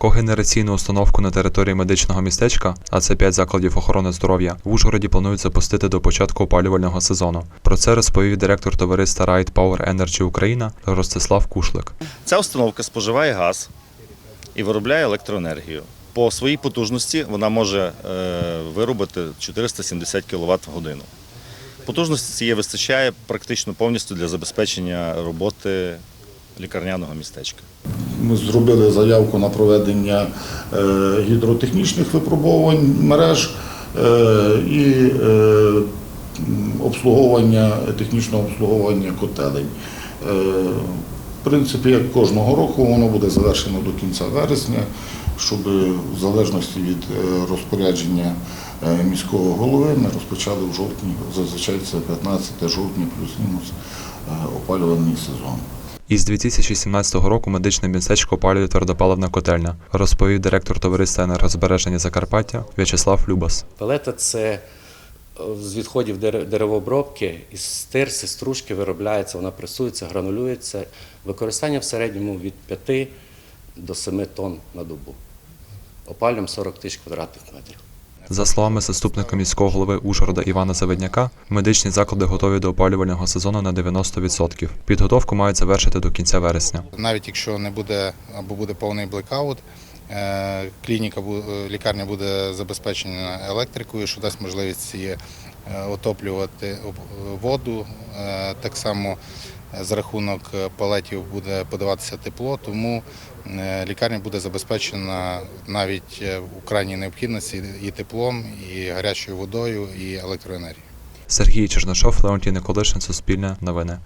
Когенераційну установку на території медичного містечка, а це 5 закладів охорони здоров'я, в Ужгороді планують запустити до початку опалювального сезону. Про це розповів директор товариства Right Power Energy Україна Ростислав Кушлик. Ця установка споживає газ і виробляє електроенергію. По своїй потужності вона може е, виробити 470 кВт в годину. Потужності цієї вистачає практично повністю для забезпечення роботи лікарняного містечка. Ми зробили заявку на проведення е, гідротехнічних випробувань мереж е, і е, обслуговування, технічного обслуговування котелень. В принципі, як кожного року, воно буде завершено до кінця вересня, щоб в залежності від розпорядження міського голови ми розпочали в жовтні, зазвичай це 15 жовтня плюс-мінус опалювальний сезон. Із 2017 року медичне містечко опалює твердопаливна котельня, розповів директор товариства енергозбереження Закарпаття В'ячеслав Любас. Пелета це е, з відходів деревообробки, із тирси, стружки виробляється, вона пресується, гранулюється. Використання в середньому від 5 до 7 тонн на добу. Опалюємо 40 тисяч квадратних метрів. За словами заступника міського голови Ужгорода Івана Заведняка, медичні заклади готові до опалювального сезону на 90%. Підготовку мають завершити до кінця вересня. навіть якщо не буде або буде повний блекаут, клініка бу- е, лікарня буде забезпечена електрикою, що дасть можливість е, отоплювати воду. Е, Так само е, за рахунок е, палетів буде подаватися тепло, тому е, лікарня буде забезпечена навіть е, у крайній необхідності і теплом, і гарячою водою, і електроенергією. Сергій Чернишов, Леонтій Николишин, Суспільне новини.